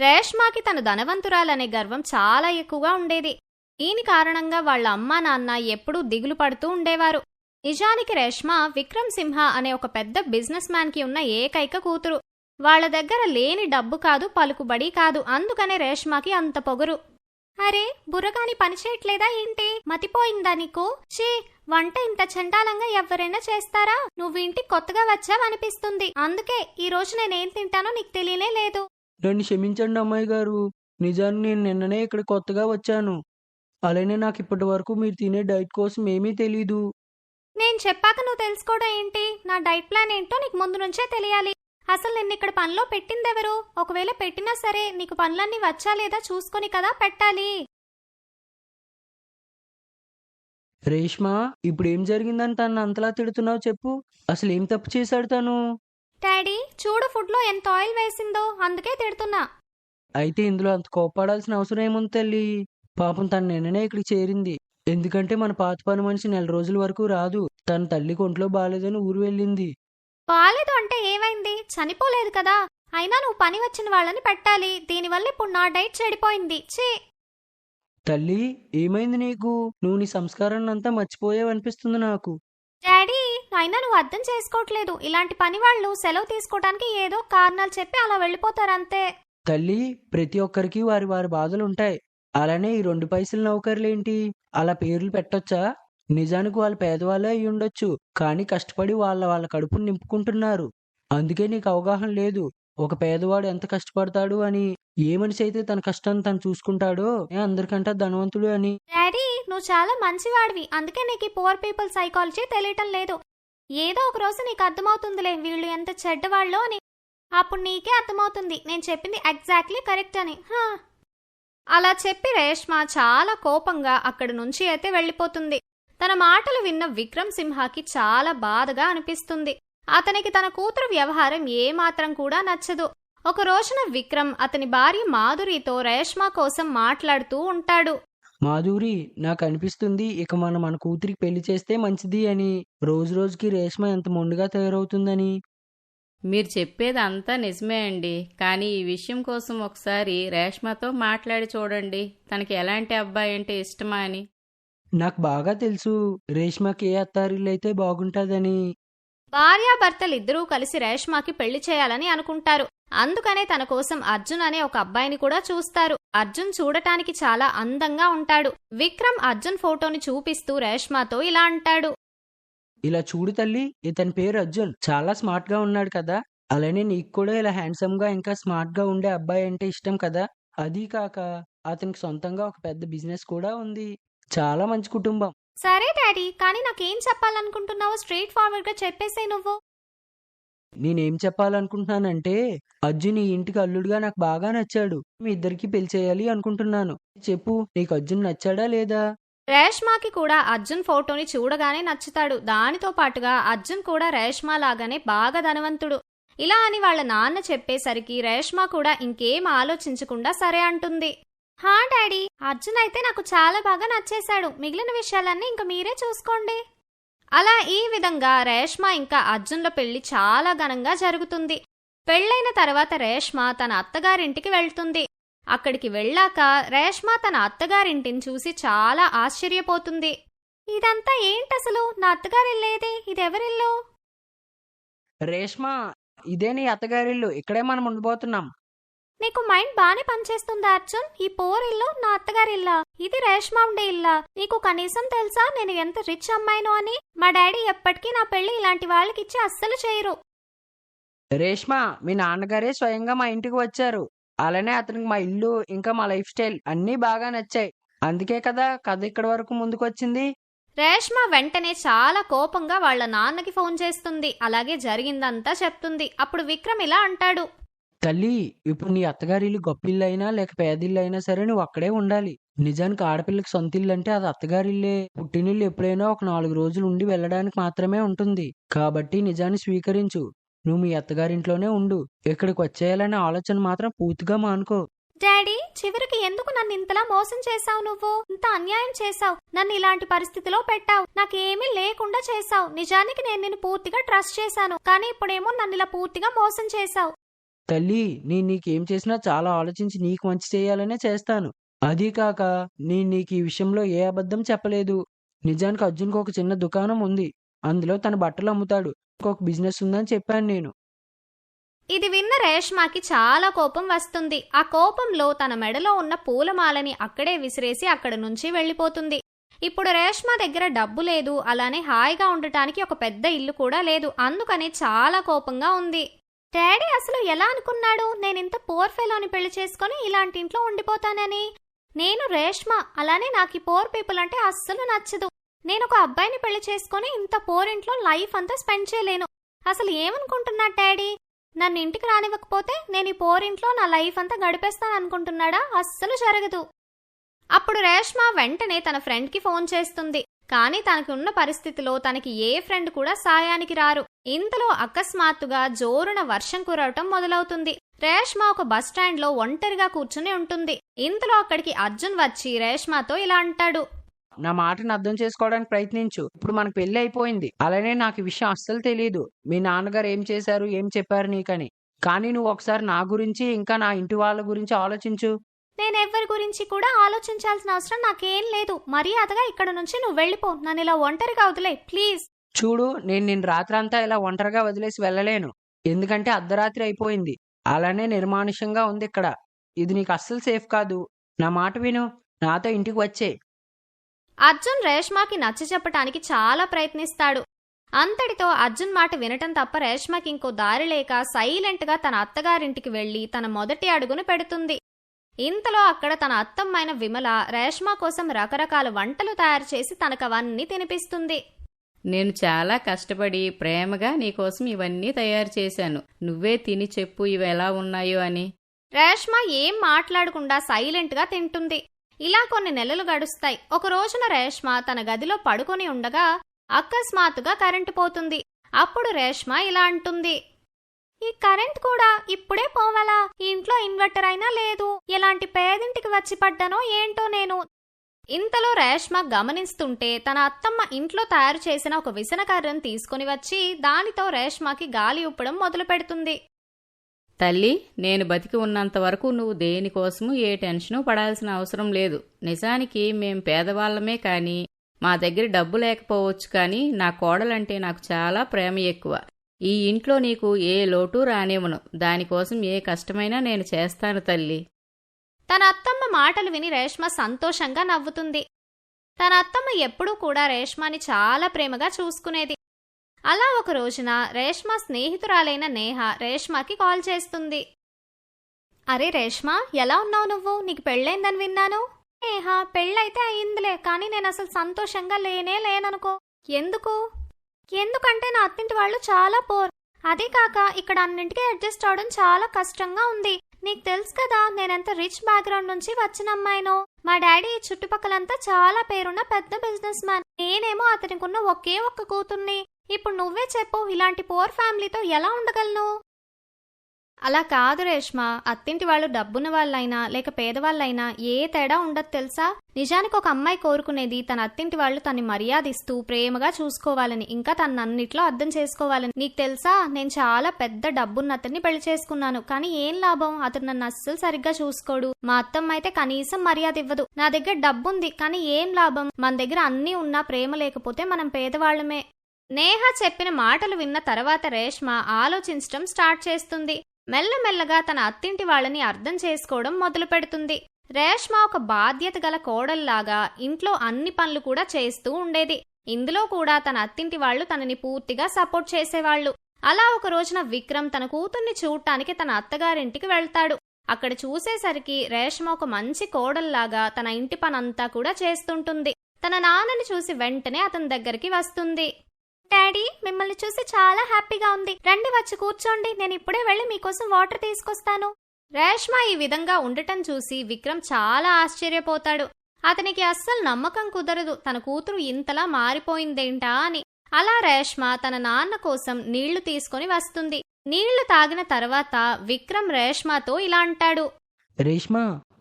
రేష్మాకి తన ధనవంతురాలనే గర్వం చాలా ఎక్కువగా ఉండేది. దీని కారణంగా వాళ్ళ అమ్మా నాన్న ఎప్పుడూ దిగులు పడుతూ ఉండేవారు. నిజానికి రేష్మ విక్రమ్ సింహ అనే ఒక పెద్ద బిజినెస్ మ్యాన్కి ఉన్న ఏకైక కూతురు. వాళ్ళ దగ్గర లేని డబ్బు కాదు పలుకుబడి కాదు. అందుకనే రేష్మాకి అంత పొగరు. అరే బుర్రగాని పనిచేయట్లేదా ఏంటి? మతిపోయిందా నీకు? షీ వంట ఇంత చండాలంగా ఎవరైనా చేస్తారా? నువ్వు ఇంటికి కొత్తగా వచ్చావనిపిస్తుంది. అందుకే ఈ రోజు నేనేం తింటానో నీకు తెలియనే లేదు. నన్ను క్షమించండి అమ్మాయి గారు. నిజానికి నేను నిన్ననే ఇక్కడ కొత్తగా వచ్చాను. అలానే నాకు ఇప్పటి వరకు మీరు తినే డైట్ కోసం ఏమీ తెలీదు. నేను చెప్పాక నువ్వు తెలుసుకోవడం ఏంటి? నా డైట్ ప్లాన్ ఏంటో నీకు ముందు నుంచే తెలియాలి. అసలు నిన్ను ఇక్కడ పనిలో పెట్టిందెవరు? ఒకవేళ పెట్టినా సరే నీకు పనులన్నీ వచ్చా లేదా చూసుకొని కదా పెట్టాలి. రేష్మ ఇప్పుడు ఏం జరిగిందని తను అంతలా తిడుతున్నావు చెప్పు. అసలు ఏం తప్పు చేశాడు తను? డాడీ చూడు ఫుడ్లో ఎంత ఆయిల్ వేసిందో అందుకే తిడుతున్నా. అయితే ఇందులో అంత కోప్పడాల్సిన అవసరం ఏముంది తల్లి? పాపం తను నిన్ననే ఇక్కడికి చేరింది. ఎందుకంటే మన పాత పని మనిషి నెల రోజుల వరకు రాదు. తన తల్లి ఒంట్లో బాగాలేదని ఊరు వెళ్ళింది. బాలేదు అంటే ఏమైంది? చనిపోలేదు కదా. అయినా నువ్వు పని వచ్చిన వాళ్ళని పెట్టాలి. దీనివల్ల ఇప్పుడు నా డైట్ చెడిపోయింది. ఛీ! తల్లి ఏమైంది నీకు? నువ్వు నీ సంస్కారాన్ని అంతా మర్చిపోయావనిపిస్తుంది నాకు. డాడీ అయినా నువ్వు అర్థం చేసుకోవట్లేదు. ఇలాంటి పని వాళ్ళు సెలవు తీసుకోవడానికి ఏదో కారణాలు చెప్పి అలా వెళ్ళిపోతారంతే. తల్లి ప్రతి ఒక్కరికి వారి వారి బాధలు ఉంటాయి. అలానే ఈ రెండు పైసల నౌకర్లేంటి? అలా పేర్లు పెట్టొచ్చా? నిజానికి వాళ్ళు పేదవాళ్ళే అయి ఉండొచ్చు కానీ కష్టపడి వాళ్ళ వాళ్ళ కడుపును నింపుకుంటున్నారు. అందుకే నీకు అవగాహన లేదు. ఒక పేదవాడు ఎంత కష్టపడతాడు అని ఏ మనిషి అయితే తన కష్టాన్ని తను చూసుకుంటాడో ఏ అందరికంటే ధనవంతుడు అని. డాడీ నువ్వు చాలా మంచివాడివి. అందుకే నీకు ఈ పువర్ పీపుల్ సైకాలజీ తెలియటం లేదు. ఏదో ఒక రోజు నీకు అర్థమవుతుందిలే వీళ్ళు ఎంత చెడ్డవాళ్ళో అని. అప్పుడు నీకే అర్థమవుతుంది నేను చెప్పింది ఎగ్జాక్ట్లీ కరెక్ట్ అని. హా. అలా చెప్పి రేష్మ చాలా కోపంగా అక్కడి నుంచి అయితే వెళ్ళిపోతుంది. తన మాటలు విన్న విక్రమ్ సింహాకి చాలా బాధగా అనిపిస్తుంది. అతనికి తన కూతురు వ్యవహారం ఏమాత్రం కూడా నచ్చదు. ఒక రోజున విక్రమ్ అతని భార్య మాధురితో రేష్మ కోసం మాట్లాడుతూ ఉంటాడు. మాధురి నాకు అనిపిస్తుంది ఇక మనం మన కూతురికి పెళ్ళి చేస్తే మంచిది అని. రోజు రోజుకి రేష్మ ఎంత మొండిగా తయారవుతుందని. మీరు చెప్పేది అంతా నిజమే అండి. కానీ ఈ విషయం కోసం ఒకసారి రేష్మతో మాట్లాడి చూడండి. తనకి ఎలాంటి అబ్బాయి అంటే ఇష్టమా అని. నాకు బాగా తెలుసు. రేష్మకి ఏ అత్తారిల్లు అయితే బాగుంటుందని. భార్యాభర్తలిద్దరూ కలిసి రేష్మాకి పెళ్ళి చేయాలని అనుకుంటారు. అందుకనే తన కోసం అర్జున్ అనే ఒక అబ్బాయిని కూడా చూస్తారు. అర్జున్ చూడటానికి చాలా అందంగా ఉంటాడు. విక్రమ్ అర్జున్ ఫోటోని చూపిస్తూ రేష్మాతో ఇలా అంటాడు. ఇలా చూడు తల్లి ఇతని పేరు అర్జున్. చాలా స్మార్ట్గా ఉన్నాడు కదా. అలానే నీకు కూడా ఇలా హ్యాండ్సమ్గా ఇంకా స్మార్ట్గా ఉండే అబ్బాయి అంటే ఇష్టం కదా. అదీ కాక అతనికి సొంతంగా ఒక పెద్ద బిజినెస్ కూడా ఉంది. చాలా మంచి కుటుంబం. సరే డాడీ కానీ నాకేం చెప్పాలనుకుంటున్నావో స్ట్రైట్ ఫార్వర్డ్గా చెప్పేసే నువ్వు. నేనేం చెప్పాలనుకుంటున్నానంటే అర్జున్ ఈ ఇంటికి అల్లుడుగా నాకు బాగా నచ్చాడు. మీ ఇద్దరికి పెళ్ళి చేయాలి అనుకుంటున్నాను. చెప్పు నీకు అర్జున్ నచ్చాడా లేదా? రేష్మాకి కూడా అర్జున్ ఫోటోని చూడగానే నచ్చుతాడు. దానితో పాటుగా అర్జున్ కూడా రేష్మా లాగానే బాగా ధనవంతుడు. ఇలా అని వాళ్ళ నాన్న చెప్పేసరికి రేష్మా కూడా ఇంకేం ఆలోచించకుండా సరే అంటుంది. హా డాడీ. అర్జున్ అయితే నాకు చాలా బాగా నచ్చేశాడు. మిగిలిన విషయాలన్నీ ఇంక మీరే చూసుకోండి. అలా ఈ విధంగా రేష్మ ఇంకా అర్జున్ల పెళ్ళి చాలా ఘనంగా జరుగుతుంది. పెళ్ళైన తర్వాత రేష్మ తన అత్తగారింటికి వెళ్తుంది. అక్కడికి వెళ్ళాక రేష్మ తన అత్తగారింటిని చూసి చాలా ఆశ్చర్యపోతుంది. ఇదంతా ఏంటసలు? నా అత్తగారిల్లేదే? ఇదెవరిల్లు? రేష్మ ఇదే నీ అత్తగారిల్లు. ఇక్కడే మనం ఉండిపోతున్నాం. నీకు మైండ్ బానే పనిచేస్తుందా అర్జున్? ఈ పోరిల్లు నా అత్తగారిల్లా ఇది రేష్మ ఉండే ఇల్లా? నీకు కనీసం తెలుసా నేను ఎంత రిచ్ అమ్మాయినో అని? మా డాడీ ఎప్పటికీ నా పెళ్ళి ఇలాంటి వాళ్ళకి ఇచ్చి అస్సలు చేయరు. రేష్మ మీ నాన్నగారే స్వయంగా మా ఇంటికి వచ్చారు. అలానే అతనికి మా ఇల్లు ఇంకా మా లైఫ్ స్టైల్ అన్నీ బాగా నచ్చాయి. అందుకే కదా కథ ఇక్కడి వరకు ముందుకు వచ్చింది రేష్మ వెంటనే చాలా కోపంగా వాళ్ళ నాన్నకి ఫోన్ చేస్తుంది. అలాగే జరిగిందంతా చెప్తుంది. అప్పుడు విక్రమ్ ఇలా అంటాడు. తల్లి ఇప్పుడు నీ అత్తగారిల్లు గొప్పిల్లు అయినా లేక పేదిల్లు అయినా సరే నువ్వు అక్కడే ఉండాలి. నిజానికి ఆడపిల్లకి సొంత ఇల్లు అంటే అది అత్తగారిల్లే. పుట్టినిల్లు ఎప్పుడైనా ఒక నాలుగు రోజులు ఉండి వెళ్ళడానికి మాత్రమే ఉంటుంది. కాబట్టి నిజాన్ని స్వీకరించు. నువ్వు మీ అత్తగారింట్లోనే ఉండు. ఇక్కడికి వచ్చేయాలనే ఆలోచన మాత్రం పూర్తిగా మానుకో. డాడీ చివరికి ఎందుకు నన్ను ఇంతలా మోసం చేశావు నువ్వు? ఇంత అన్యాయం చేశావు. నన్ను ఇలాంటి పరిస్థితిలో పెట్టావు. నాకేమీ లేకుండా చేశావు. నిజానికి నేను నిన్ను పూర్తిగా ట్రస్ట్ చేశాను. కానీ ఇప్పుడేమో నన్ను ఇలా పూర్తిగా మోసం చేశావు. తల్లి నేను నీకేం చేసినా చాలా ఆలోచించి నీకు మంచి చేయాలనే చేస్తాను. అదీ కాక నేను నీకు ఈ విషయంలో ఏ అబద్ధం చెప్పలేదు. నిజానికి అర్జున్కి ఒక చిన్న దుకాణం ఉంది. అందులో తన బట్టలు అమ్ముతాడు. ఇంకొక బిజినెస్ ఉందని చెప్పాను నేను. ఇది విన్న రేష్మాకి చాలా కోపం వస్తుంది. ఆ కోపంలో తన మెడలో ఉన్న పూలమాలని అక్కడే విసిరేసి అక్కడి నుంచి వెళ్ళిపోతుంది. ఇప్పుడు రేష్మ దగ్గర డబ్బు లేదు. అలానే హాయిగా ఉండటానికి ఒక పెద్ద ఇల్లు కూడా లేదు. అందుకని చాలా కోపంగా ఉంది. డాడీ అసలు ఎలా అనుకున్నాడు? నేనింత పోర్ ఫెలోని పెళ్ళి చేసుకొని ఇలాంటి ఇంట్లో ఉండిపోతానని. నేను రేష్మ అలానే నాకు ఈ పోర్ పీపుల్ అంటే అస్సలు నచ్చదు. నేను ఒక అబ్బాయిని పెళ్ళి చేసుకొని ఇంత పోర్ ఇంట్లో లైఫ్ అంతా స్పెండ్ చేయలేను. అసలు ఏమనుకుంటున్నా డాడీ? నన్ను ఇంటికి రానివ్వకపోతే నేను ఈ పోరింట్లో నా లైఫ్ అంతా గడిపేస్తాను అనుకుంటున్నాడా? అస్సలు జరగదు. అప్పుడు రేష్మ వెంటనే తన ఫ్రెండ్కి ఫోన్ చేస్తుంది. కానీ తనకి ఉన్న పరిస్థితిలో తనకి ఏ ఫ్రెండ్ కూడా సాయానికి రారు. ఇంతలో అకస్మాత్తుగా జోరున వర్షం కురవటం మొదలవుతుంది. రేష్మ ఒక బస్ స్టాండ్లో ఒంటరిగా కూర్చుని ఉంటుంది. ఇంతలో అక్కడికి అర్జున్ వచ్చి రేష్మతో ఇలా అంటాడు. నా మాటను అర్థం చేసుకోవడానికి ప్రయత్నించు. ఇప్పుడు మనకు పెళ్ళి అయిపోయింది. అలానే నాకు ఈ విషయం అస్సలు తెలియదు మీ నాన్నగారు ఏం చేశారు ఏం చెప్పారు నీకని. కానీ నువ్వు ఒకసారి నా గురించి ఇంకా నా ఇంటి వాళ్ళ గురించి ఆలోచించు. నేనెవ్వరి గురించి కూడా ఆలోచించాల్సిన అవసరం నాకేం లేదు. మర్యాదగా ఇక్కడ నుంచి నువ్వు వెళ్ళిపో. నన్ను ఇలా ఒంటరిగా వదిలే. ప్లీజ్. చూడు నేను నిన్ను రాత్రంతా ఇలా ఒంటరిగా వదిలేసి వెళ్ళలేను. ఎందుకంటే అర్ధరాత్రి అయిపోయింది. అలానే నిర్మానుష్యంగా ఉంది ఇక్కడ. ఇది నీకు అస్సలు సేఫ్ కాదు. నా మాట విను. నాతో ఇంటికి వచ్చే. అర్జున్ రేష్మాకి నచ్చ చెప్పటానికి చాలా ప్రయత్నిస్తాడు. అంతటితో అర్జున్ మాట వినటం తప్ప రేష్మకి ఇంకో దారి లేక సైలెంట్గా తన అత్తగారింటికి వెళ్ళి తన మొదటి అడుగును పెడుతుంది. ఇంతలో అక్కడ తన అత్తమ్మైన విమల రేష్మ కోసం రకరకాల వంటలు తయారు చేసి తనకవన్నీ తినిపిస్తుంది. నేను చాలా కష్టపడి ప్రేమగా నీకోసం ఇవన్నీ తయారు చేశాను. నువ్వే తిని చెప్పు ఇవి ఎలా ఉన్నాయో అని. రేష్మ ఏం మాట్లాడకుండా సైలెంట్గా తింటుంది. ఇలా కొన్ని నెలలు గడుస్తాయి. ఒక రోజున రేష్మ తన గదిలో పడుకొని ఉండగా అకస్మాత్తుగా కరెంటు పోతుంది. అప్పుడు రేష్మ ఇలా అంటుంది. ఈ కరెంట్ కూడా ఇప్పుడే పోవాలా? ఇంట్లో ఇన్వర్టర్ అయినా లేదు. ఎలాంటి పేదింటికి వచ్చి పడ్డానో ఏంటో నేను. ఇంతలో రేష్మ గమనిస్తుంటే తన అత్తమ్మ ఇంట్లో తయారు చేసిన ఒక విసనకర్రను తీసుకుని వచ్చి దానితో రేష్మకి గాలి ఉప్పడం మొదలు పెడుతుంది. తల్లి నేను బతికి ఉన్నంత వరకు నువ్వు దేనికోసము ఏ టెన్షను పడాల్సిన అవసరం లేదు. నిజానికి మేం పేదవాళ్ళమే కానీ మా దగ్గర డబ్బు లేకపోవచ్చు కానీ నా కోడలంటే నాకు చాలా ప్రేమ ఎక్కువ. ఈ ఇంట్లో నీకు ఏ లోటు రానివ్వను. దానికోసం ఏ కష్టమైనా నేను చేస్తాను తల్లి. తన అత్తమ్మ మాటలు విని రేష్మ సంతోషంగా నవ్వుతుంది. తన అత్తమ్మ ఎప్పుడూ కూడా రేష్మాని చాలా ప్రేమగా చూసుకునేది. అలా ఒక రోజున రేష్మ స్నేహితురాలైన నేహ రేష్మకి కాల్ చేస్తుంది. అరే రేష్మ ఎలా ఉన్నావు నువ్వు? నీకు పెళ్ళైందని విన్నాను. నేహ పెళ్ళైతే అయిందిలే కానీ నేను అసలు సంతోషంగా లేనే లేననుకో. ఎందుకు? ఎందుకంటే నా అత్తింటి వాళ్ళు చాలా పోర్ అదే కాక ఇక్కడ అన్నింటికీ అడ్జస్ట్ అవడం చాలా కష్టంగా ఉంది. నీకు తెలుసు కదా నేనెంత రిచ్ బ్యాక్గ్రౌండ్ నుంచి వచ్చిన అమ్మాయినో. మా డాడీ ఈ చుట్టుపక్కలంతా చాలా పేరున్న పెద్ద బిజినెస్ మ్యాన్. నేనేమో అతనికి ఉన్న ఒకే ఒక్క కూతుర్ని. ఇప్పుడు నువ్వే చెప్పు ఇలాంటి పోర్ ఫ్యామిలీతో ఎలా ఉండగలను? అలా కాదు రేష్మ. అత్తింటి వాళ్ళు డబ్బున్న వాళ్ళైనా లేక పేదవాళ్ళైనా ఏ తేడా ఉండదు తెలుసా? నిజానికి ఒక అమ్మాయి కోరుకునేది తన అత్తింటి వాళ్ళు తన్ని మర్యాదిస్తూ ప్రేమగా చూసుకోవాలని ఇంకా తన అన్నిట్లో అర్థం చేసుకోవాలని. నీకు తెలుసా? నేను చాలా పెద్ద డబ్బున్న అతన్ని పెళ్ళి చేసుకున్నాను కానీ ఏం లాభం? అతను నన్ను అస్సలు సరిగ్గా చూసుకోడు. మా అత్తమ్మ అయితే కనీసం మర్యాద ఇవ్వదు. నా దగ్గర డబ్బుంది కానీ ఏం లాభం? మన దగ్గర అన్నీ ఉన్నా ప్రేమ లేకపోతే మనం పేదవాళ్ళమే. నేహ చెప్పిన మాటలు విన్న తర్వాత రేష్మ ఆలోచించడం స్టార్ట్ చేస్తుంది. మెల్లమెల్లగా తన అత్తింటి వాళ్ళని అర్థం చేసుకోవడం మొదలు పెడుతుంది రేష్మ ఒక బాధ్యత గల కోడల్లాగా ఇంట్లో అన్ని పనులు కూడా చేస్తూ ఉండేది. ఇందులో కూడా తన అత్తింటి వాళ్ళు తనని పూర్తిగా సపోర్ట్ చేసేవాళ్ళు. అలా ఒక రోజున విక్రమ్ తన కూతుర్ని చూడటానికి తన అత్తగారింటికి వెళ్తాడు. అక్కడ చూసేసరికి రేష్మ ఒక మంచి కోడల్లాగా తన ఇంటి పనంతా కూడా చేస్తుంటుంది. తన నాన్నని చూసి వెంటనే అతని దగ్గరికి వస్తుంది. డాడీ మిమ్మల్ని చూసి చాలా హ్యాపీగా ఉంది. రండి వచ్చి కూర్చోండి. నేను ఇప్పుడే వెళ్ళి మీకోసం వాటర్ తీసుకొస్తాను. రేష్మ ఈ విధంగా ఉండటం చూసి విక్రమ్ చాలా ఆశ్చర్యపోతాడు. అతనికి అస్సలు నమ్మకం కుదరదు. తన కూతురు ఇంతలా మారిపోయిందేంటా అని. అలా రేష్మ తన నాన్న కోసం నీళ్ళు తీసుకొని వస్తుంది. నీళ్ళు తాగిన తర్వాత విక్రమ్ రేష్మతో ఇలా అంటాడు. రేష్మ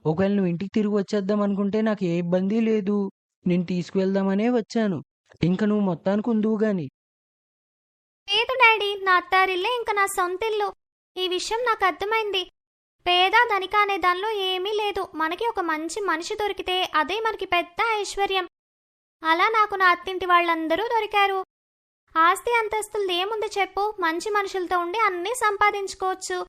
ఒకవేళ నువ్వు ఇంటికి తిరిగి వచ్చేద్దాం అనుకుంటే నాకు ఏ ఇబ్బంది లేదు. నేను తీసుకువెళ్దామనే వచ్చాను. ఇంకా నువ్వు మొత్తానికి ఉందువు గాని లేదు డాడీ. నా అత్తారిల్లే ఇంకా నా సొంతిల్లు. ఈ విషయం నాకు అర్థమైంది. పేద ధనిక అనే దానిలో ఏమీ లేదు. మనకి ఒక మంచి మనిషి దొరికితే అదే మనకి పెద్ద ఐశ్వర్యం. అలా నాకు నా అత్తింటి వాళ్ళందరూ దొరికారు. ఆస్తి అంతస్తులు ఏముంది చెప్పు? మంచి మనుషులతో ఉండి అన్నీ సంపాదించుకోవచ్చు.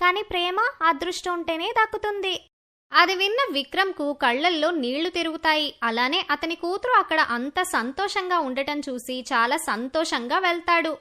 కానీ ప్రేమ అదృష్టం ఉంటేనే దక్కుతుంది. అది విన్న విక్రమ్కు కళ్ళల్లో నీళ్ళు తిరుగుతాయి. అలానే అతని కూతురు అక్కడ అంత సంతోషంగా ఉండటం చూసి చాలా సంతోషంగా వెళ్తాడు.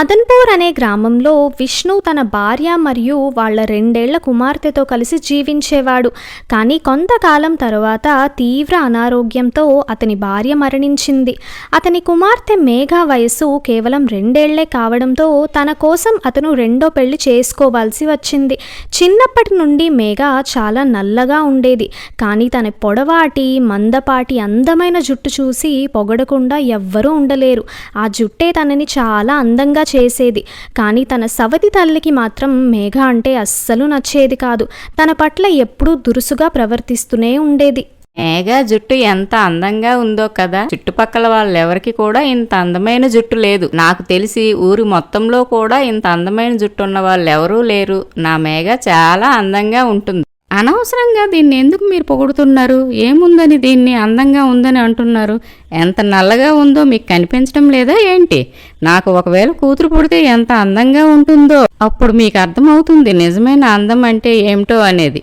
అదన్పూర్ అనే గ్రామంలో విష్ణు తన భార్య మరియు వాళ్ళ రెండేళ్ళ కుమార్తెతో కలిసి జీవించేవాడు. కానీ కొంతకాలం తరువాత తీవ్ర అనారోగ్యంతో అతని భార్య మరణించింది. అతని కుమార్తె మేఘ వయస్సు కేవలం రెండేళ్ళే కావడంతో తన కోసం అతను రెండో పెళ్ళి చేసుకోవాల్సి వచ్చింది. చిన్నప్పటి నుండి మేఘ చాలా నల్లగా ఉండేది. కానీ తన పొడవాటి మందపాటి అందమైన జుట్టు చూసి పొగడకుండా ఎవ్వరూ ఉండలేరు. ఆ జుట్టే తనని చాలా అందంగా చేసేది. కానీ తన సవతి తల్లికి మాత్రం మేఘ అంటే అస్సలు నచ్చేది కాదు. తన పట్ల ఎప్పుడూ దురుసుగా ప్రవర్తిస్తూనే ఉండేది. మేఘా జుట్టు ఎంత అందంగా ఉందో కదా! చుట్టుపక్కల వాళ్ళెవరికి కూడా ఇంత అందమైన జుట్టు లేదు. నాకు తెలిసి ఊరి మొత్తంలో కూడా ఇంత అందమైన జుట్టు ఉన్న వాళ్ళు ఎవరూ లేరు. నా మేఘ చాలా అందంగా ఉంటుంది. అనవసరంగా దీన్ని ఎందుకు మీరు పొగుడుతున్నారు? ఏముందని దీన్ని అందంగా ఉందని అంటున్నారు? ఎంత నల్లగా ఉందో మీకు కనిపించడం లేదా ఏంటి? నాకు ఒకవేళ కూతురు పుడితే ఎంత అందంగా ఉంటుందో అప్పుడు మీకు అర్థమవుతుంది నిజమైన అందం అంటే ఏమిటో అనేది.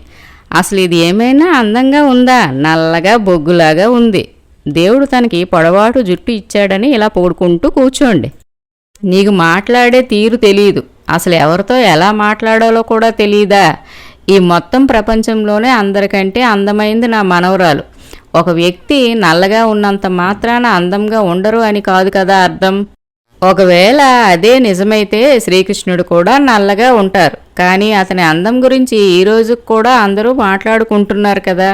అసలు ఇది ఏమైనా అందంగా ఉందా? నల్లగా బొగ్గులాగా ఉంది. దేవుడు తనకి పొడవాటు జుట్టు ఇచ్చాడని ఇలా పొగుడుకుంటూ కూర్చోండి. నీకు మాట్లాడే తీరు తెలియదు అసలు ఎవరితో ఎలా మాట్లాడాలో కూడా తెలియదా ఈ మొత్తం ప్రపంచంలోనే అందరికంటే అందమైంది నా మనవరాలు. ఒక వ్యక్తి నల్లగా ఉన్నంత మాత్రాన అందంగా ఉండరు అని కాదు కదా అర్థం? ఒకవేళ అదే నిజమైతే శ్రీకృష్ణుడు కూడా నల్లగా ఉంటారు. కానీ అతని అందం గురించి ఈ రోజు కూడా అందరూ మాట్లాడుకుంటున్నారు కదా?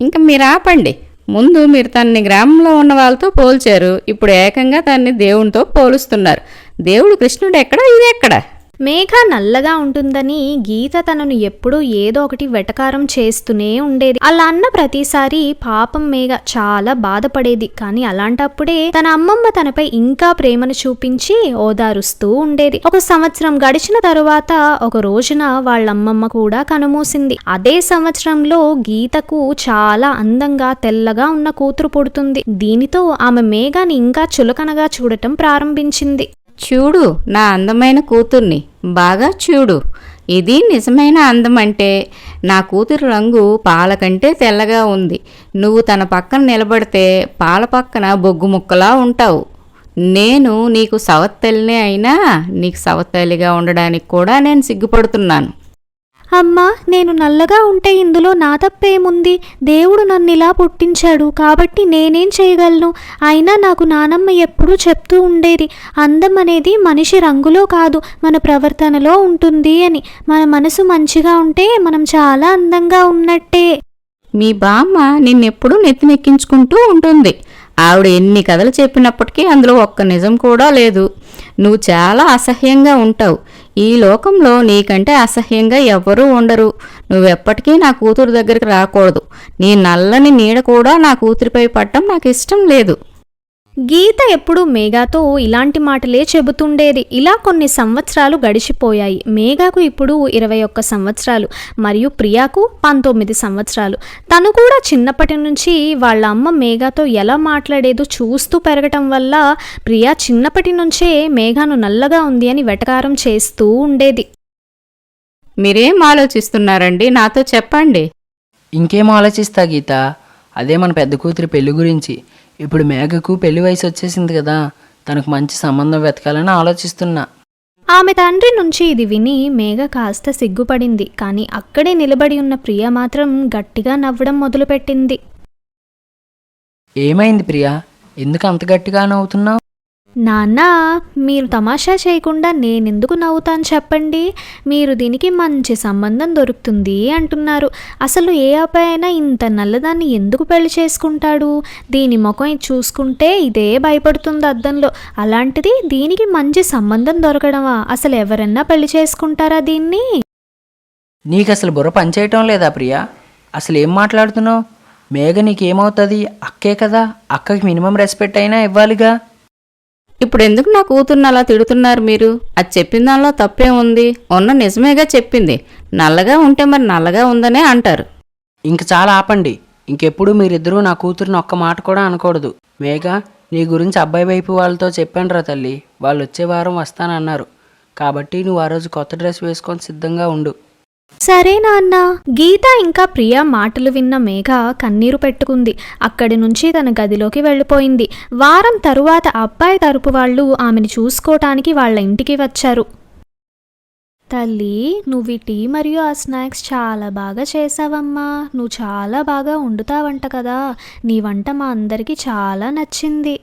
ఇంకా మీరు ఆపండి. ముందు మీరు తన్ని గ్రామంలో ఉన్న వాళ్ళతో పోల్చారు. ఇప్పుడు ఏకంగా తన్ని దేవునితో పోలుస్తున్నారు. దేవుడు కృష్ణుడు ఎక్కడ? ఇది ఎక్కడ? మేఘ నల్లగా ఉంటుందని గీత తనను ఎప్పుడూ ఏదో ఒకటి వెటకారం చేస్తూనే ఉండేది. అలా అన్న ప్రతిసారి పాపం మేఘ చాలా బాధపడేది. కానీ అలాంటప్పుడే తన అమ్మమ్మ తనపై ఇంకా ప్రేమను చూపించి ఓదారుస్తూ ఉండేది. ఒక సంవత్సరం గడిచిన తరువాత ఒక రోజున వాళ్ళమ్మమ్మ కూడా కనుమూసింది. అదే సంవత్సరంలో గీతకు చాలా అందంగా తెల్లగా ఉన్న కూతురు పుడుతుంది. దీనితో ఆమె మేఘాని ఇంకా చులకనగా చూడటం ప్రారంభించింది. చూడు నా అందమైన కూతుర్ని. బాగా చూడు. ఇది నిజమైన అందం అంటే నా కూతురు రంగు పాల కంటే తెల్లగా ఉంది. నువ్వు తన పక్కన నిలబడితే పాల పక్కన బొగ్గు ముక్కలా ఉంటావు. నేను నీకు సవత్తల్లినే అయినా నీకు సవత్తల్లిగా ఉండడానికి కూడా నేను సిగ్గుపడుతున్నాను. అమ్మా నేను నల్లగా ఉంటే ఇందులో నా తప్పేముంది? దేవుడు నన్ను ఇలా పుట్టించాడు కాబట్టి నేనేం చేయగలను? అయినా నాకు నానమ్మ ఎప్పుడూ చెప్తూ ఉండేది అందం అనేది మనిషి రంగులో కాదు మన ప్రవర్తనలో ఉంటుంది అని. మన మనసు మంచిగా ఉంటే మనం చాలా అందంగా ఉన్నట్టే. మీ బామ్మ నిన్నెప్పుడూ నెత్తినెక్కించుకుంటూ ఉంటుంది. ఆవిడ ఎన్ని కథలు చెప్పినప్పటికీ అందులో ఒక్క నిజం కూడా లేదు. నువ్వు చాలా అసహ్యంగా ఉంటావు. ఈ లోకంలో నీకంటే అసహ్యంగా ఎవ్వరూ ఉండరు. నువ్వెప్పటికీ నా కూతురు దగ్గరికి రాకూడదు. నీ నల్లని నీడ కూడా నా కూతురిపై పట్టడం నాకు ఇష్టం లేదు. గీత ఎప్పుడూ మేఘాతో ఇలాంటి మాటలే చెబుతుండేది. ఇలా కొన్ని సంవత్సరాలు గడిచిపోయాయి. మేఘాకు ఇప్పుడు ఇరవై ఒక్క సంవత్సరాలు. మరియు ప్రియాకు పంతొమ్మిది సంవత్సరాలు. తను కూడా చిన్నప్పటి నుంచి వాళ్ళ అమ్మ మేఘాతో ఎలా మాట్లాడేదో చూస్తూ పెరగటం వల్ల ప్రియా చిన్నప్పటి నుంచే మేఘాను నల్లగా ఉంది అని వెటకారం చేస్తూ ఉండేది. మీరేం ఆలోచిస్తున్నారండి? నాతో చెప్పండి. ఇంకేం ఆలోచిస్తా గీత? అదే మన పెద్ద కూతురి పెళ్ళి గురించి. ఇప్పుడు మేఘకు పెళ్ళి వయసు వచ్చేసింది కదా. తనకు మంచి సంబంధం వెతకాలని ఆలోచిస్తున్నా. ఆమె తండ్రి నుంచి ఇది విని మేఘ కాస్త సిగ్గుపడింది. కానీ అక్కడే నిలబడి ఉన్న ప్రియ మాత్రం గట్టిగా నవ్వడం మొదలుపెట్టింది. ఏమైంది ప్రియా? ఎందుకు అంత గట్టిగా నవ్వుతున్నావు? నాన్న మీరు తమాషా చేయకుండా నేనెందుకు నవ్వుతాను చెప్పండి? మీరు దీనికి మంచి సంబంధం దొరుకుతుంది అంటున్నారు. అసలు ఏ అబ్బాయి అయినా ఇంత నల్లదాన్ని ఎందుకు పెళ్ళి చేసుకుంటాడు? దీని ముఖం చూసుకుంటే ఇదే భయపడుతుంది అద్దంలో. అలాంటిది దీనికి మంచి సంబంధం దొరకడమా? అసలు ఎవరన్నా పెళ్ళి చేసుకుంటారా దీన్ని? నీకు అసలు బుర్ర పనిచేయటం లేదా ప్రియా? అసలు ఏం మాట్లాడుతున్నావు? మేఘ నీకేమవుతుంది? అక్కే కదా? అక్కకి మినిమం రెస్పెక్ట్ అయినా ఇవ్వాలిగా. ఇప్పుడు ఎందుకు నా కూతుర్ని అలా తిడుతున్నారు మీరు? అది చెప్పిన దానిలో తప్పే ఉంది. ఉన్న నిజమేగా చెప్పింది. నల్లగా ఉంటే మరి నల్లగా ఉందనే అంటారు. ఇంక చాలా ఆపండి. ఇంకెప్పుడు మీరిద్దరూ నా కూతురిని ఒక్క మాట కూడా అనకూడదు. మేఘ నీ గురించి అబ్బాయి వైపు వాళ్ళతో చెప్పానురా తల్లి. వాళ్ళు వచ్చే వారం వస్తానన్నారు. కాబట్టి నువ్వు ఆ రోజు కొత్త డ్రెస్ వేసుకొని సిద్ధంగా ఉండు. సరే నాన్న. గీత ఇంకా ప్రియ మాటలు విన్న మేఘ కన్నీరు పెట్టుకుంది. అక్కడి నుంచి తన గదిలోకి వెళ్ళిపోయింది. వారం తరువాత అబ్బాయి తరపు వాళ్ళు ఆమెను చూసుకోవటానికి వాళ్ళ ఇంటికి వచ్చారు. తల్లి నువ్వు ఈ టీ మరియు ఆ స్నాక్స్ చాలా బాగా చేసావమ్మా నువ్వు చాలా బాగా వండుతావంట కదా. నీ వంట మా అందరికీ చాలా నచ్చింది.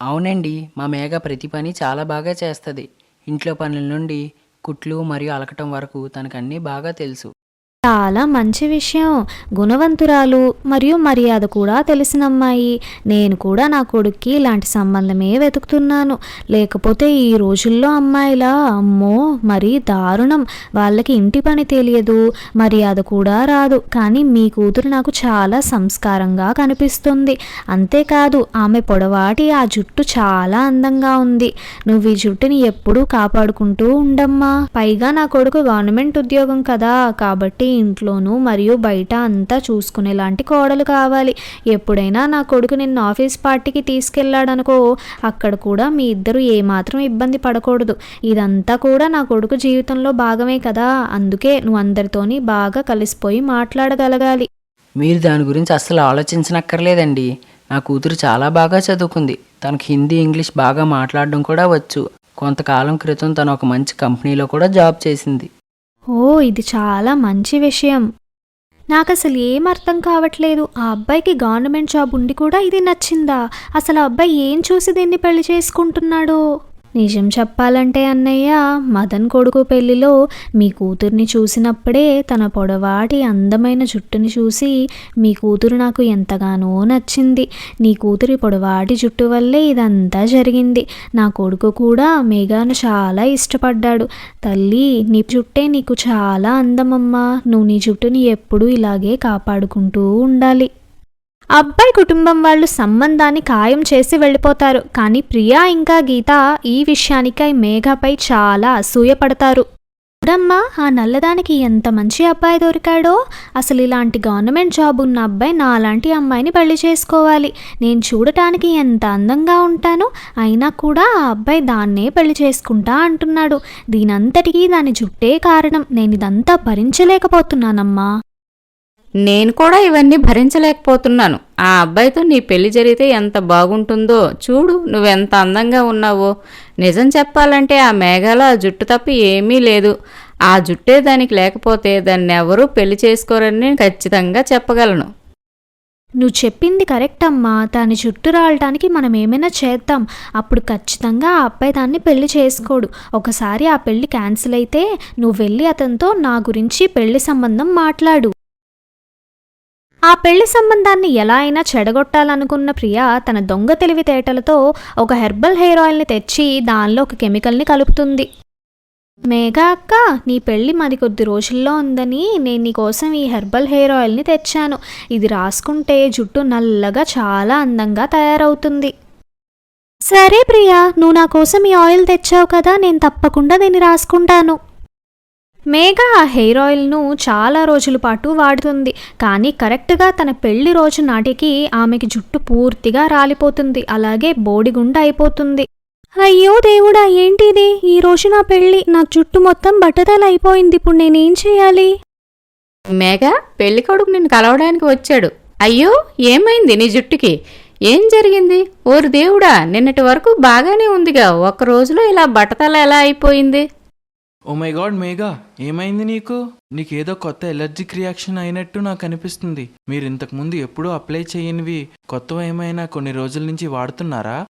అవునండి మా మేఘ ప్రతి పని చాలా బాగా చేస్తుంది. ఇంట్లో పనుల నుండి కుట్లు మరియు అలకటం వరకు తనకన్నీ బాగా తెలుసు. చాలా మంచి విషయం. గుణవంతురాలు మరియు మర్యాద కూడా తెలిసిన అమ్మాయి. నేను కూడా నా కొడుక్కి ఇలాంటి సంబంధమే వెతుకుతున్నాను. లేకపోతే ఈ రోజుల్లో అమ్మాయిలా? అమ్మో! మరీ దారుణం. వాళ్ళకి ఇంటి పని తెలియదు. మర్యాద కూడా రాదు. కానీ మీ కూతురు నాకు చాలా సంస్కారంగా కనిపిస్తుంది. అంతేకాదు ఆమె పొడవాటి ఆ జుట్టు చాలా అందంగా ఉంది. నువ్వు ఈ జుట్టుని ఎప్పుడూ కాపాడుకుంటూ ఉండమ్మా. పైగా నా కొడుకు గవర్నమెంట్ ఉద్యోగం కదా. కాబట్టి ఇంట్లోనూ మరియు బయట అంతా చూసుకునేలాంటి కోడలు కావాలి. ఎప్పుడైనా నా కొడుకు నిన్న ఆఫీస్ పార్టీకి తీసుకెళ్ళాడనుకో అక్కడ కూడా మీ ఇద్దరు ఏమాత్రం ఇబ్బంది పడకూడదు. ఇదంతా కూడా నా కొడుకు జీవితంలో భాగమే కదా. అందుకే నువ్వు అందరితోని బాగా కలిసిపోయి మాట్లాడగలగాలి. మీరు దాని గురించి అస్సలు ఆలోచించనక్కర్లేదండి. నా కూతురు చాలా బాగా చదువుకుంది. తనకు హిందీ ఇంగ్లీష్ బాగా మాట్లాడడం కూడా వచ్చు. కొంతకాలం క్రితం తను ఒక మంచి కంపెనీలో కూడా జాబ్ చేసింది. ఓ ఇది చాలా మంచి విషయం. నాకు అసలు ఏం అర్థం కావట్లేదు. ఆ అబ్బాయికి గవర్నమెంట్ జాబ్ ఉండి కూడా ఇది నచ్చిందా? అసలు ఆ అబ్బాయి ఏం చూసి దీన్ని పెళ్ళి చేసుకుంటున్నాడో? నిజం చెప్పాలంటే అన్నయ్య మదన్ కొడుకు పెళ్ళిలో మీ కూతుర్ని చూసినప్పుడే తన పొడవాటి అందమైన జుట్టుని చూసి మీ కూతురు నాకు ఎంతగానో నచ్చింది. నీ కూతురి పొడవాటి జుట్టు వల్లే ఇదంతా జరిగింది. నా కొడుకు కూడా మేఘాను చాలా ఇష్టపడ్డాడు. తల్లి నీ జుట్టే నీకు చాలా అందమమ్మా. నువ్వు నీ జుట్టుని ఎప్పుడూ ఇలాగే కాపాడుకుంటూ ఉండాలి. అబ్బాయి కుటుంబం వాళ్ళు సంబంధాన్ని ఖాయం చేసి వెళ్ళిపోతారు. కానీ ప్రియా ఇంకా గీత ఈ విషయానికై మేఘపై చాలా అసూయపడతారు. చూడమ్మా ఆ నల్లదానికి ఎంత మంచి అబ్బాయి దొరికాడో! అసలు ఇలాంటి గవర్నమెంట్ జాబ్ ఉన్న అబ్బాయి నాలాంటి అమ్మాయిని పెళ్ళి చేసుకోవాలి. నేను చూడటానికి ఎంత అందంగా ఉంటానో అయినా కూడా ఆ అబ్బాయి దాన్నే పెళ్ళి చేసుకుంటా అంటున్నాడు. దీనంతటికీ దాని జుట్టే కారణం. నేను ఇదంతా భరించలేకపోతున్నానమ్మా. నేను కూడా ఇవన్నీ భరించలేకపోతున్నాను. ఆ అబ్బాయితో నీ పెళ్ళి జరిగితే ఎంత బాగుంటుందో చూడు నువ్వెంత అందంగా ఉన్నావో. నిజం చెప్పాలంటే ఆ మేఘాల ఆ జుట్టు తప్ప ఏమీ లేదు. ఆ జుట్టే దానికి లేకపోతే దాన్ని ఎవరూ పెళ్ళి చేసుకోరని నేను ఖచ్చితంగా చెప్పగలను. నువ్వు చెప్పింది కరెక్ట్ అమ్మా. దాని చుట్టూ రావడానికి మనం ఏమైనా చేద్దాం. అప్పుడు ఖచ్చితంగా ఆ అబ్బాయి దాన్ని పెళ్ళి చేసుకోడు. ఒకసారి ఆ పెళ్ళి క్యాన్సిల్ అయితే నువ్వు వెళ్ళి అతనితో నా గురించి పెళ్ళి సంబంధం మాట్లాడు. ఆ పెళ్ళి సంబంధాన్ని ఎలా అయినా చెడగొట్టాలనుకున్న ప్రియ తన దొంగ తెలివితేటలతో ఒక హెర్బల్ హెయిర్ ఆయిల్ని తెచ్చి దానిలో ఒక కెమికల్ని కలుపుతుంది. మేఘా అక్క నీ పెళ్ళి మరి కొద్ది రోజుల్లో ఉందని నేను నీకోసం ఈ హెర్బల్ హెయిర్ ఆయిల్ని తెచ్చాను. ఇది రాసుకుంటే జుట్టు నల్లగా చాలా అందంగా తయారవుతుంది. సరే ప్రియా నువ్వు నా కోసం ఈ ఆయిల్ తెచ్చావు కదా నేను తప్పకుండా దీన్ని రాసుకుంటాను. మేఘ ఆ హెయిర్ ఆయిల్ను చాలా రోజుల పాటు వాడుతుంది. కానీ కరెక్ట్గా తన పెళ్ళి రోజు నాటికి ఆమెకి జుట్టు పూర్తిగా రాలిపోతుంది. అలాగే బోడిగుండ అయిపోతుంది. అయ్యో దేవుడా ఏంటిది? ఈ రోజు నా పెళ్ళి. నా జుట్టు మొత్తం బట్టతల అయిపోయింది. ఇప్పుడు నేనేం చేయాలి? మేఘ పెళ్ళి కొడుకు నిన్ను కలవడానికి వచ్చాడు. అయ్యో ఏమైంది నీ జుట్టుకి? ఏం జరిగింది? ఓరు దేవుడా నిన్నటి వరకు బాగానే ఉందిగా. ఒక్క రోజులో ఇలా బట్టతల ఎలా అయిపోయింది? ఓ మై గాడ్ మేఘా ఏమైంది నీకు? నీకేదో కొత్త ఎలర్జిక్ రియాక్షన్ అయినట్టు నాకు అనిపిస్తుంది. మీరు ఇంతకు ముందు ఎప్పుడూ అప్లై చేయనివి కొత్తవి ఏమైనా కొన్ని రోజుల నుంచి వాడుతున్నారా?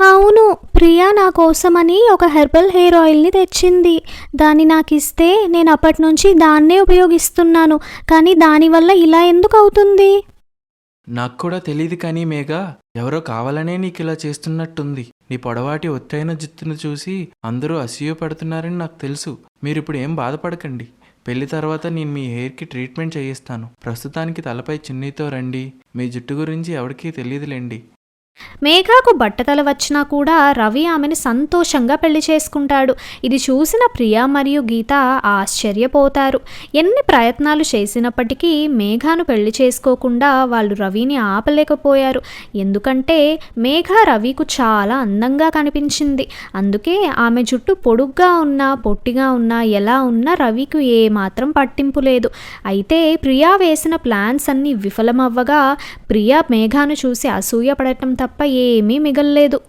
అవును ప్రియా నా కోసమని ఒక హెర్బల్ హెయిర్ ఆయిల్ని తెచ్చింది. దాన్ని నాకు ఇస్తే నేను అప్పటి నుంచి దాన్నే ఉపయోగిస్తున్నాను. కానీ దానివల్ల ఇలా ఎందుకు అవుతుంది? నాకు కూడా తెలియదు కానీ మేఘా ఎవరో కావాలనే నీకు ఇలా చేస్తున్నట్టుంది. నీ పొడవాటి ఒత్తైన జుత్తును చూసి అందరూ అసూయ పడుతున్నారని నాకు తెలుసు. మీరు ఇప్పుడు ఏం బాధపడకండి. పెళ్ళి తర్వాత నేను మీ హెయిర్కి ట్రీట్మెంట్ చేయిస్తాను. ప్రస్తుతానికి తలపై చున్నీతో రండి. మీ జుట్టు గురించి ఎవరికీ తెలియదులేండి. మేఘాకు బట్టతల వచ్చినా కూడా రవి ఆమెను సంతోషంగా పెళ్ళి చేసుకుంటాడు. ఇది చూసిన ప్రియా మరియు గీత ఆశ్చర్యపోతారు. ఎన్ని ప్రయత్నాలు చేసినప్పటికీ మేఘాను పెళ్ళి చేసుకోకుండా వాళ్ళు రవిని ఆపలేకపోయారు. ఎందుకంటే మేఘ రవికు చాలా అందంగా కనిపించింది. అందుకే ఆమె జుట్టు పొడుగ్గా ఉన్నా పొట్టిగా ఉన్నా ఎలా ఉన్నా రవికు ఏమాత్రం పట్టింపు లేదు. అయితే ప్రియా వేసిన ప్లాన్స్ అన్నీ విఫలమవ్వగా ప్రియా మేఘాను చూసి అసూయపడటం తప్ప ఏమీ మిగల్లేదు.